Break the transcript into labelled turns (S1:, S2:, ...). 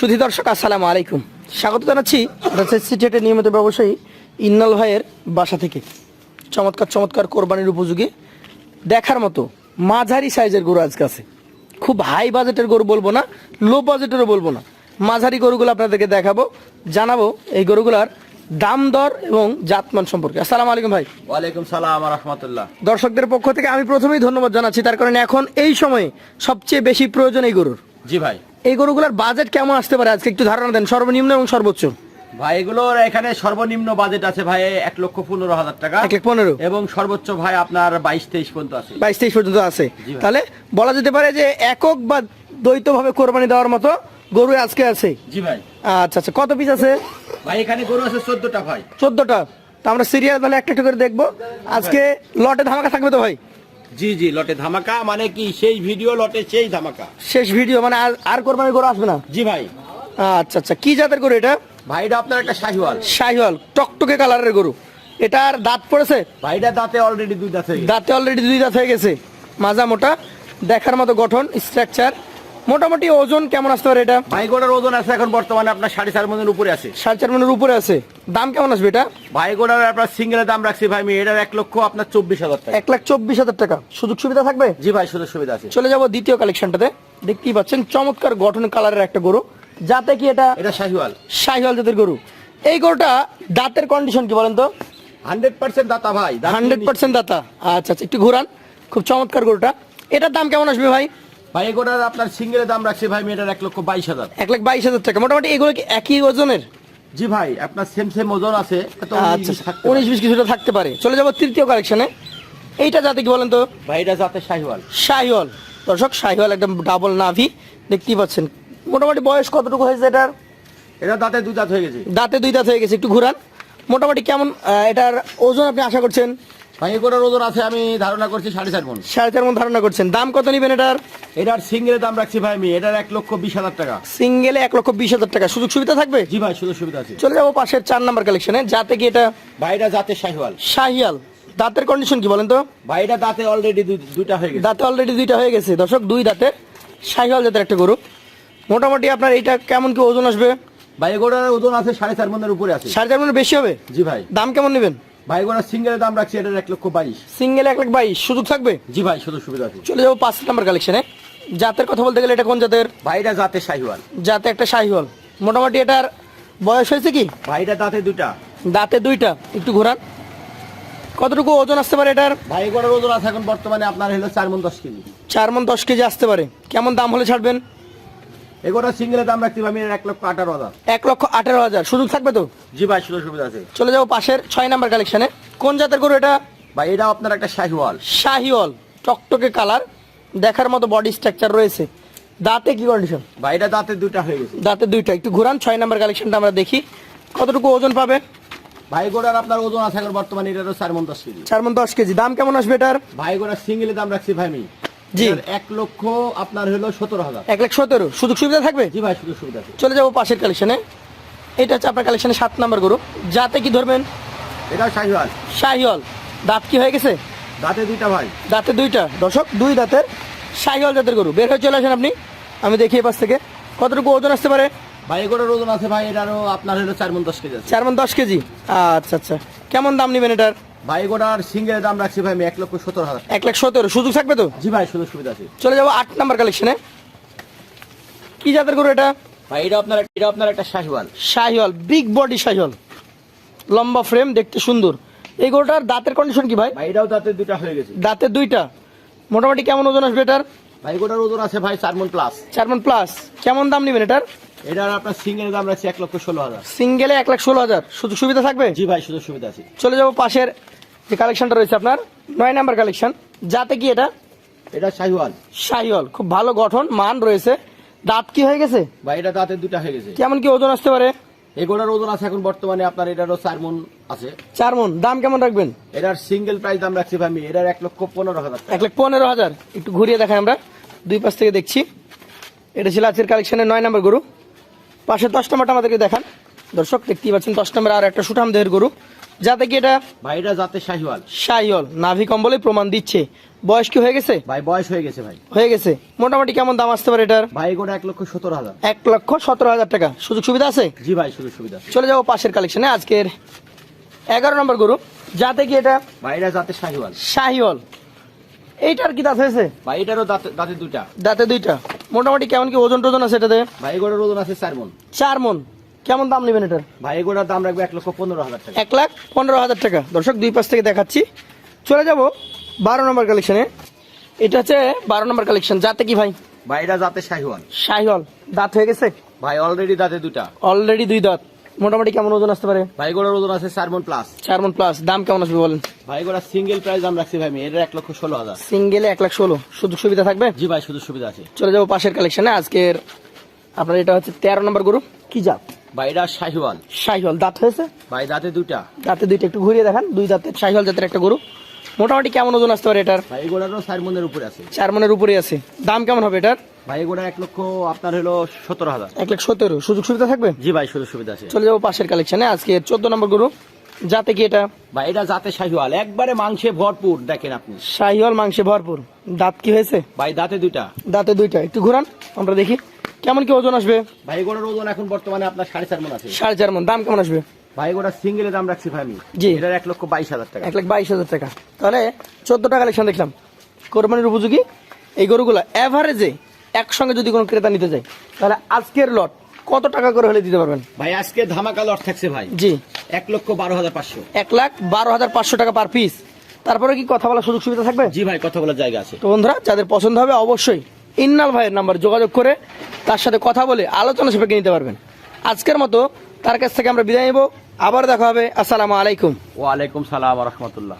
S1: সুধী দর্শক আসসালামু আলাইকুম। স্বাগত জানাচ্ছি সিটিহাটের নিয়মিত ব্যবসায়ী ইন্নাল ভাইয়ের বাসা থেকে। চমৎকার চমৎকার কোরবানির উপযোগী। দেখার মতো মাঝারি সাইজের গরু আজকে আছে। খুব হাই বাজেটের গরু বলব না লো বাজেটেরও বলব না। মাঝারি গরুগুলো আপনাদেরকে দেখাবো জানাব এই গরুগুলার দাম দর এবং জাতমান সম্পর্কে। আসসালামু আলাইকুম ভাই।
S2: ওয়ালাইকুম সালাম রহমতুল্লাহ
S1: দর্শকদের পক্ষ থেকে আমি প্রথমেই ধন্যবাদ জানাচ্ছি তার কারণে এখন এই সময়ে সবচেয়ে বেশি প্রয়োজন এই গরুর।
S2: জি ভাই।
S1: এই গরুগুলোর বাজেট কেমন আসতে পারে আজকে? একটু ধারণা দেন সর্বনিম্ন এবং সর্বোচ্চ।
S2: ভাই এগুলোর এখানে সর্বনিম্ন বাজেট আছে ভাই এক লক্ষ পনেরো হাজার টাকা।
S1: এক লাখ পনেরো?
S2: এবং সর্বোচ্চ ভাই আপনার বাইশ তেইশ পর্যন্ত আছে।
S1: বাইশ তেইশ পর্যন্ত আছে। তাহলে বলা যেতে পারে যে একক বা দ্বৈত ভাবে কোরবানি দেওয়ার মতো গরু আজকে আছে।
S2: জি ভাই।
S1: আচ্ছা আচ্ছা কত পিস আছে?
S2: ভাই এখানে গরু আছে চোদ্দটা ভাই।
S1: চোদ্দটা। তো আমরা সিরিয়াল তাহলে একটা একটা করে দেখব। আজকে লটে ধামাকা থাকবে তো ভাই?
S2: জি জি লটে ধামাকা মানে কি সেই ভিডিও লটে সেই ধামাকা।
S1: শেষ ভিডিও মানে আর আর কোরবানির গরু আসবে না?
S2: জি ভাই।
S1: আচ্ছা আচ্ছা কি জাতের গরু এটা?
S2: ভাইটা আপনার একটা শাহিওয়াল।
S1: শাহিওয়াল টকটকে কালারের গরু। এটার দাঁত পড়েছে?
S2: ভাইটা দাঁতে অলরেডি দুই দাঁত
S1: দাঁতে অলরেডি দুই দাঁত হয়ে গেছে। মাজা মোটা দেখার মতো গঠন স্ট্রাকচার মোটামুটি ওজন কেমন আসতে পারে এটা?
S2: ভাই গোড়ার ওজন আছে এখন বর্তমানে আপনার সাড়ে চার মনের উপরে আছে।
S1: সাড়ে চার মনের উপরে আছে। দাম কেমন আসবে এটা?
S2: ভাই গোড়ার আপনার সিঙ্গেলের দাম রাখছি ভাই আমি এটার এক লক্ষ আপনার চব্বিশ হাজার টাকা।
S1: এক লাখ চব্বিশ হাজার টাকা। সুযোগ সুবিধা থাকবে?
S2: জি ভাই সুযোগ সুবিধা আছে।
S1: চলে যাব দ্বিতীয় কালেকশনটাতে। দেখতেই পাচ্ছেন চমৎকার গঠন কালারের একটা গরু। যাতে কি এটা
S2: এটা শাহিওয়াল।
S1: শাহিওয়াল জাতের গরু। এই গরুটা দাঁতের কন্ডিশন কি বলেন তো?
S2: হান্ড্রেড পার্সেন্ট দাতা ভাই
S1: হান্ড্রেড পার্সেন্ট দাতা। আচ্ছা আচ্ছা একটু ঘুরান। খুব চমৎকার গরুটা। এটার দাম কেমন আসবে ভাই?
S2: ভাই এগুলোর আপনার সিঙ্গেলের দাম রাখছি ভাই আমি এটার এক লক্ষ বাইশ হাজার।
S1: এক লাখ বাইশ হাজার টাকা। মোটামুটি এগুলো কি একই ওজনের?
S2: জি ভাই আপনার সেম সেম ওজন আছে
S1: আচ্ছা
S2: উনিশ।
S1: বিশ কিছুটা থাকতে পারে। চলে যাব তৃতীয় কালেকশনে এইটা যাতে কি বলেন তো?
S2: ভাই এটা যাতে শাহিওয়াল।
S1: শাহিওয়াল। দর্শক শাহিওয়াল একদম ডাবল নাভি। দেখতেই পাচ্ছেন। মোটামুটি বয়স কতটুকু হয়েছে এটার?
S2: এটা দাঁতে দুই দাঁত হয়ে গেছে।
S1: দাঁতে দুই দাঁত হয়ে গেছে। একটু ঘুরান। মোটামুটি কেমন এটার ওজন আপনি আশা করছেন?
S2: ভাই এগুলোর ওজন আছে আমি ধারণা করছি সাড়ে চার মন।
S1: সাড়ে চার মন ধারণা করছেন। দাম কত নেবেন এটার?
S2: এটার সিঙ্গেলের দাম রাখছি ভাই আমি এটার এক লক্ষ বিশ হাজার টাকা।
S1: সিঙ্গেলে এক লক্ষ বিশ হাজার টাকা। সুযোগ সুবিধা থাকবে?
S2: জি ভাই সুযোগ সুবিধা আছে।
S1: চলে যাব পাশের চার নাম্বার কালেকশনে যাতে কি এটা
S2: ভাই এটা যাতে শাহিওয়াল।
S1: শাহিয়াল দাঁতের কন্ডিশন কি বলেন তো?
S2: ভাই এটা দাঁতে অলরেডি দুইটা হয়ে গেছে।
S1: দাঁতে অলরেডি দুইটা হয়ে গেছে। দর্শক দুই দাঁতের শাহিওয়াল জাতের একটা গরু। মোটামুটি আপনার এইটা কেমন কি ওজন আসবে?
S2: ভাই এগুলোর ওজন আছে সাড়ে চার মনের উপরে আছে।
S1: সাড়ে চার মনের বেশি হবে?
S2: জি ভাই।
S1: দাম কেমন নেবেন?
S2: ভাই এগুলোর সিঙ্গেলের দাম রাখছি এটার এক লক্ষ বাইশ।
S1: সিঙ্গেল এক লাখ বাইশ সুযোগ থাকবে?
S2: জি ভাই সুযোগ সুবিধা আছে।
S1: চলে যাব পাঁচ নাম্বার কালেকশনে জাতের কথা বলতে গেলে এটা কোন জাতের?
S2: ভাই এটা শাহিওয়াল।
S1: জাতে একটা শাহিওয়াল। মোটামুটি এটার বয়স হয়েছে কি?
S2: ভাই এটা দাঁতে দুইটা।
S1: দাঁতে দুইটা। একটু ঘোরান। কতটুকু ওজন আসতে পারে এটার?
S2: ভাই এগুলোর ওজন আছে এখন বর্তমানে আপনার হলো চার মন দশ কেজি।
S1: চার মন দশ কেজি আসতে পারে। কেমন দাম হলে ছাড়বেন?
S2: এগুলোর সিঙ্গেলের দাম রাখছি ভাই আমি এক লক্ষ আঠারো হাজার।
S1: এক লক্ষ আঠারো হাজার। সুযোগ থাকবে তো?
S2: জি ভাই সুযোগ সুবিধা আছে।
S1: চলে যাব পাশের ছয় নাম্বার কালেকশনে কোন জাতের গরু এটা?
S2: ভাই এটা আপনার একটা শাহিওয়াল।
S1: শাহিওয়াল টকটকে কালার দেখার মতো বডি স্ট্রাকচার রয়েছে। দাঁতে কি কন্ডিশন
S2: ভাই এটা দাঁতে দুইটা হয়ে গেছে।
S1: দাঁতে দুইটা। একটু ঘুরান ছয় নাম্বার কালেকশনটা আমরা দেখি। কতটুকু ওজন পাবে
S2: ভাই গোড়ার আপনার ওজন আছে এখন বর্তমানে এটারও চার মন দশ কেজি।
S1: চার মন দশ কেজি। দাম কেমন আসবে এটার?
S2: ভাই গোড়ার সিঙ্গেলের দাম রাখছি ভাই আমি।
S1: জি।
S2: এক লক্ষ আপনার হলো সতেরো হাজার।
S1: এক লাখ সতেরো। সুযোগ সুবিধা থাকবে?
S2: জি ভাই সুযোগ সুবিধা
S1: চলে যাব পাশের কালেকশনে এটা হচ্ছে আপনার কালেকশনে সাত নাম্বার গরু যাতে কি ধরবেন?
S2: এটা শাহিওয়াল।
S1: শাহিওয়াল। দাঁত কি হয়ে গেছে?
S2: দাঁতে দুইটা ভাই।
S1: দাঁতে দুইটা। দর্শক দুই দাঁতের শাহিওয়াল জাতের গরু। বের হয়ে চলে আসেন আপনি। আমি দেখি এ পাশ থেকে। কতটুকু ওজন আসতে পারে?
S2: ভাই ওজন আছে ভাই এটারও আপনার হলো চার মন দশ কেজি
S1: চার মন দশ কেজি। আচ্ছা আচ্ছা। কেমন দাম নেবেন এটার?
S2: ভাই সিঙ্গেলের দাম রাখছি ভাই আমি এক লক্ষ সতেরো হাজার।
S1: এক লাখ সতেরো সুযোগ থাকবে তো?
S2: জি ভাই সুযোগ সুবিধা আছে।
S1: চলে যাব আট নাম্বার কালেকশনে কি জাতের গরু এটা?
S2: ভাই এটা আপনার এটা আপনার একটা Sahiwal.
S1: Sahiwal big body Sahiwal. লম্বা ফ্রেম দেখতে সুন্দর। এই গরুটার দাঁতের কন্ডিশন কি ভাই?
S2: ভাই এটাও দাঁতে দুইটা হয়ে গেছে।
S1: দাঁতে দুইটা। মোটামুটি কেমন ওজন আসবে এটার?
S2: ভাই গোড়ার ওজন আছে ভাই চার মন প্লাস
S1: চার মন প্লাস কেমন দাম নেবেন এটার?
S2: এটার আপনার সিঙ্গেলের দাম রাখছি এক লক্ষ ষোলো হাজার।
S1: সিঙ্গেলে এক লাখ ষোলো হাজার। সুযোগ সুবিধা থাকবে?
S2: জি ভাই সুযোগ সুবিধা আছে।
S1: চলে যাব পাশের যে কালেকশনটা রয়েছে আপনার। নয় নাম্বার কালেকশন যাতে কি এটা?
S2: এটা শাহিওয়াল।
S1: শাহিওয়াল। খুব ভালো গঠন মান রয়েছে। দাঁত কি হয়ে গেছে?
S2: ভাই এটা দাঁতে দুইটা হয়ে গেছে।
S1: কেমন কি ওজন আসতে পারে?
S2: এগুলোর ওজন আছে এখন বর্তমানে আপনার এটারও চার মন আছে।
S1: চার মন। দাম কেমন রাখবেন?
S2: এটার সিঙ্গেল প্রাইস দাম রাখছি ভাই আমি এটার এক লক্ষ পনেরো হাজার
S1: এক লক্ষ পনেরো হাজার। একটু ঘুরিয়ে দেখাই আমরা। দুই পাশ থেকে দেখছি। এটা ছিল আজকের কালেকশনের নয় নম্বর গরু। পাশে দশ নম্বরটা আমাদেরকে দেখান। দর্শক দেখতেই পাচ্ছেন দশ নম্বর আর একটা সুঠাম দেহের গরু। যাতে কি এটা
S2: ভাই এটা জাতে শাহিওয়াল
S1: শাহিওল নাভি কম্বলে প্রমাণ দিচ্ছে। বয়স কি হয়ে গেছে?
S2: ভাই বয়স হয়ে গেছে ভাই।
S1: হয়ে গেছে। মোটামুটি কেমন দাম আসতে পারে এটার?
S2: ভাই গোটা এক লক্ষ সত্তর হাজার।
S1: এক লক্ষ সতেরো হাজার টাকা। সুযোগ সুবিধা আছে?
S2: জি ভাই সুযোগ সুবিধা।
S1: চলে যাব পাশের কালেকশনে আজকের এগারো নম্বর গরু। যাতে কি এটা
S2: ভাই এটা জাতে শাহিওয়াল।
S1: শাহিওল এইটার কি দাঁত হয়েছে?
S2: ভাই এটারও দাঁতে দাঁতে দুইটা।
S1: দাঁতে দুইটা। মোটামুটি কেমন কি ওজন টোজন আছে এটাতে?
S2: ভাই গোটার ওজন আছে চার মন
S1: চার মন কেমন দাম নেবেন এটার?
S2: ভাই গোটার দাম রাখবে এক লক্ষ পনেরো হাজার টাকা।
S1: এক লাখ পনেরো হাজার টাকা। দর্শক দুই পাশ থেকে দেখাচ্ছি। চলে যাব বারো নম্বর কালেকশনে এটা হচ্ছে বারো নম্বর কালেকশন যাতে কি ভাই?
S2: ভাই এটা জাতে শাহিওয়াল।
S1: শাহিওল দাঁত হয়ে গেছে?
S2: ভাই অলরেডি দাঁতে দুটা
S1: অলরেডি দুই দাঁত। মোটামুটি কেমন ওজন আসতে পারে?
S2: ভাই গোটার ওজন আছে চার মন প্লাস
S1: চার মন প্লাস দাম কেমন আসবে বলেন?
S2: ভাই গোটা সিঙ্গেল প্রাইস দাম রাখছি ভাই আমি এটা এক লক্ষ ষোলো হাজার।
S1: সিঙ্গেলে এক লাখ ষোলো। সুযোগ সুবিধা থাকবে?
S2: জি ভাই সুযোগ সুবিধা আছে।
S1: চলে যাব পাশের কালেকশনে আজকের আপনার এটা হচ্ছে তেরো নম্বর গরু। কি জাত?
S2: ভাই এটা শাহিওয়াল।
S1: শাহিওল দাঁত হয়েছে?
S2: ভাই দাঁতে দুটা
S1: দাঁতে দুইটা। একটু ঘুরিয়ে দেখান। দুই দাঁতের শাহিওল জাতের একটা গরু। মোটামুটি কেমন ওজন আসতে পারে এটার?
S2: ভাই গোটারও চার মনের উপরে আছে।
S1: চার মনের উপরে আছে। দাম কেমন হবে এটার?
S2: ভাই গোটা এক লক্ষ আপনার হলো সতেরো হাজার।
S1: এক লাখ সতেরো। সুযোগ সুবিধা থাকবে?
S2: জি ভাই সুযোগ সুবিধা আছে।
S1: চলে যাব পাশের কালেকশনে আজকে চোদ্দ নম্বর গরু। যাতে কি এটা?
S2: ভাই এটা জাতে শাহিওয়াল। একবারে মাংসে ভরপুর দেখেন আপনি।
S1: শাহিওয়াল মাংসে ভরপুর। দাঁত কি হয়েছে?
S2: ভাই দাঁতে দুইটা।
S1: দাঁতে দুইটা। একটু ঘুরান আমরা দেখি। কেমন কি ওজন আসবে?
S2: ভাই গোটার ওজন এখন বর্তমানে আপনার সাড়ে চার মন আছে।
S1: সাড়ে চার মন। দাম কেমন আসবে?
S2: ভাই গোটা সিঙ্গেলের দাম রাখছি ভাই আমি।
S1: জি।
S2: এটার এক লক্ষ বাইশ হাজার টাকা।
S1: এক লাখ বাইশ হাজার টাকা। তাহলে চোদ্দ টাকা কালেকশন দেখলাম। কোরবানির উপযোগী। এই গরুগুলো অ্যাভারেজে একসঙ্গে যদি কোনো ক্রেতা নিতে যায় তাহলে আজকের লট কত টাকা করে হলে দিতে পারবেন?
S2: ভাই আজকে ধামাকা লট থাকছে ভাই।
S1: জি।
S2: এক লক্ষ বারো হাজার পাঁচশো।
S1: এক লাখ বারো হাজার পাঁচশো টাকা পার পিস তারপরে কি কথা বলার সুযোগ সুবিধা থাকবে?
S2: জি ভাই কথা বলার জায়গা আছে।
S1: তো বন্ধুরা যাদের পছন্দ হবে অবশ্যই ইন্নাল ভাইয়ের নাম্বার যোগাযোগ করে তার সাথে কথা বলে আলোচনা সাপেক্ষে নিতে পারবেন। আজকের মতো তার কাছ থেকে আমরা বিদায় নেব। আবার দেখা হবে। আসসালামু আলাইকুম।
S2: ওয়ালাইকুম সালাম রহমতুল্লাহ।